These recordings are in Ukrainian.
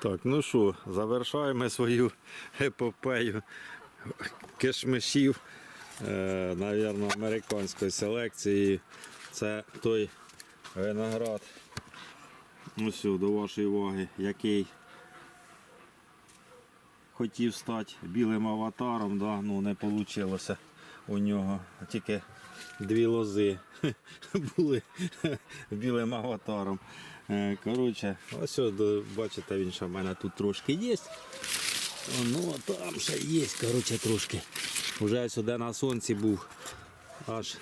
Так, ну що, завершаємо свою епопею кишмишів, е, навірно, американської селекції. Це той виноград. Ну все, до вашої уваги, який хотів стати білим аватаром, да, ну не вийшло у нього. Тільки дві лози були білим аватаром. Е, Коротше, ось ось, бачите, він ще в мене тут трошки є. Ну, там ще є, коротше, трошки. Уже сюди на сонці був. Аж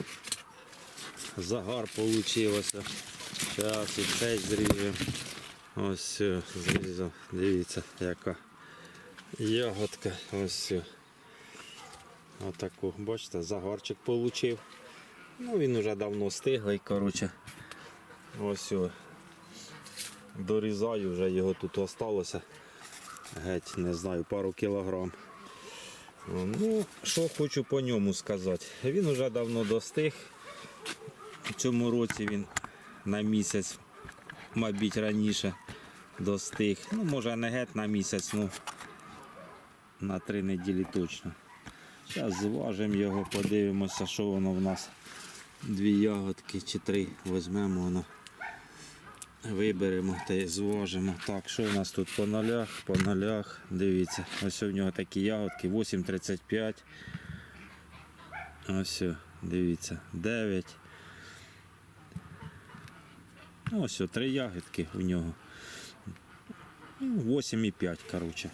загар получилося. Зараз і цей зріжемо. Ось все, зрізав. Дивіться, яка ягодка. Ось. Отаку, бачите, загарчик получив. Ну він уже давно стиглий, коротше. Ось о. Дорізаю, вже його тут осталося. Геть, не знаю, пару кілограм. Ну, що хочу по ньому сказати. Він уже давно достиг. В цьому році він на місяць, мабуть, раніше достиг. Ну, може не геть на місяць, ну на три неділі точно. Зараз зважимо його, подивимося, що воно в нас. Дві ягодки чи три візьмемо воно. Виберемо та й зважимо. Так, що у нас тут по нолях? По нолях. Дивіться, ось у нього такі ягодки 8,35. Ось, дивіться, 9. Ну, Ось три ягодки у нього. Ну, 8,5, коротше.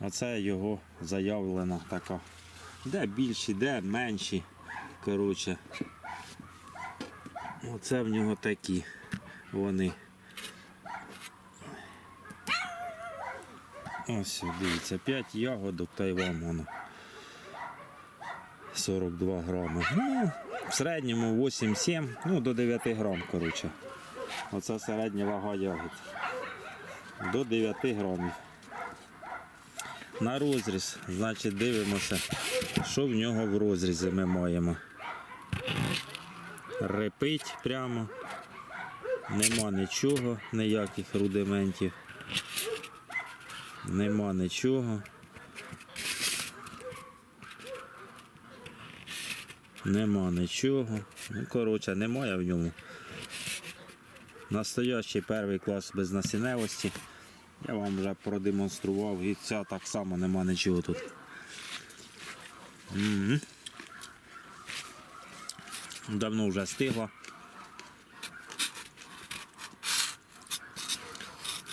Оце його заявлена така. Де більші, де менші. Коротше. Оце в нього такі вони. Ось, дивіться, 5 ягодок та й вам воно. 42 грами. Ну, в середньому 8-7, ну до 9 грам, коротше. Оце середня вага ягод. До 9 грамів. На розріз, значить, дивимося, що в нього в розрізі ми маємо. Репить прямо. Нема нічого, ніяких рудиментів. Нема нічого. Нема нічого. Ну, коротше, немає в ньому. Настоящий перший клас без насінневості. Я вам вже продемонстрував і ця так само нема нічого тут. Мгм. Давно вже стигла.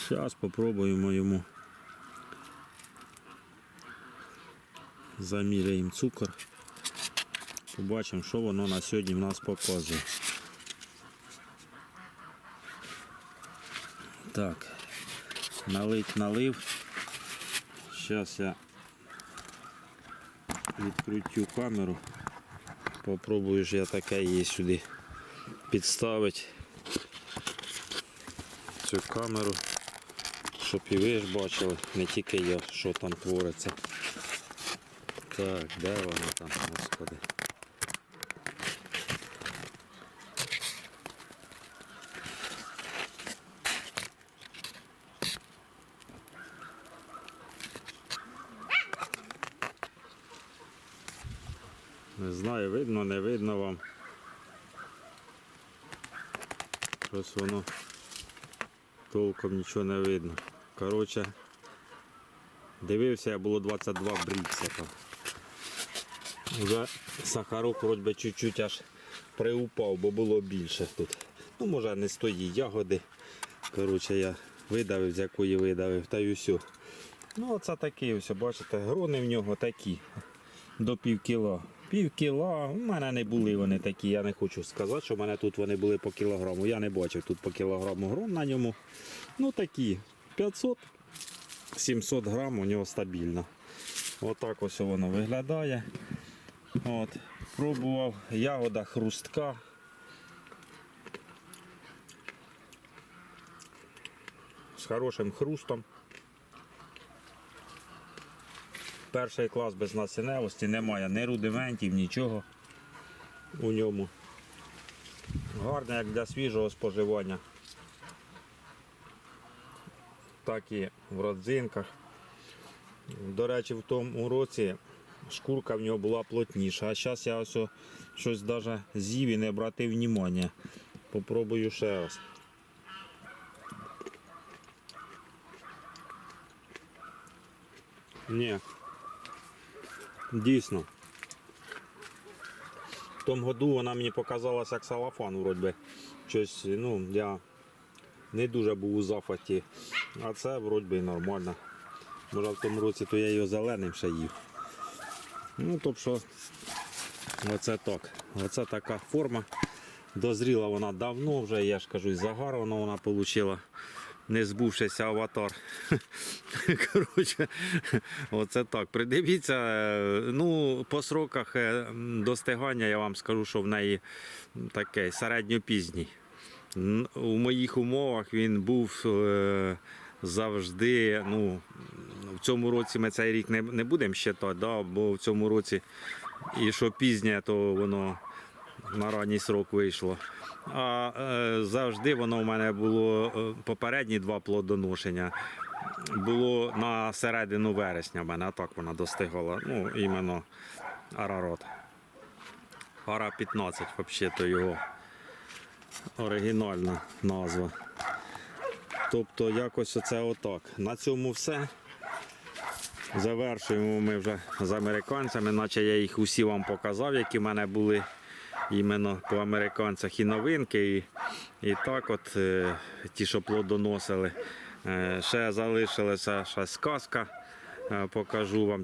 Зараз спробуємо йому. Заміряємо цукор. Побачимо, що воно на сьогодні в нас показує. Так, налить налив. Зараз я відкрутю камеру. Попробую ж я таке її сюди підставити. Цю камеру щоб і ви ж бачили, не тільки я, що там твориться. Так, де воно там, господи? Не знаю, видно, не видно вам. Щось воно толком нічого не видно. Коротше, дивився, я було 22 брікса там. Вже сахарок вроді би чуть-чуть аж приупав, бо було більше тут. Ну, може не з тої ягоди. Коротше, я видавив, з якої видавив, та й усю. Ну, оце такий ось, бачите, грони в нього такі. До пів кіла. Пів кіла. У мене не були вони такі. Я не хочу сказати, що в мене тут вони були по кілограму. Я не бачив тут по кілограму грон на ньому. Ну такі 500-700 грам у нього стабільно. Отак ось воно виглядає. От. Пробував ягода хрустка. З хорошим хрустом. Перший клас без насінневості, немає ні рудиментів, нічого у ньому. Гарне як для свіжого споживання. так і в родзинках. До речі, в тому році шкурка в нього була плотніша, а зараз я ось щось навіть з'їв і не обратив внимання. Попробую ще раз. Ні. Дійсно. В тому году вона мені показалася як салафан, вроді. Щось, ну, я не дуже був у захваті. А це вроді нормально. Може в тому році то я його зеленим ще їв. Ну, тобто, оце так. Оце така форма. Дозріла вона давно вже, я ж кажу, і загарвана вона отримала. Не збувшися аватар. Коротше, оце так. Придивіться, е, ну, по сроках е, достигання я вам скажу, що в неї такий середньопізній. У моїх умовах він був е, завжди. Ну, в цьому році ми цей рік не, не будемо считати, да, бо в цьому році і що пізнє, то воно на ранній срок вийшло. А е, завжди воно в мене було е, попередні два плодоношення. Було на середину вересня в мене, а так вона достигала. Ну, іменно Арарот. Ара 15, взагалі, то його оригінальна назва. Тобто якось оце отак. На цьому все. Завершуємо ми вже з американцями, наче я їх усі вам показав, які в мене були іменно по американцях і новинки. І, і так от е, ті, що плодоносили. Е, ще залишилася ще сказка. Е, покажу вам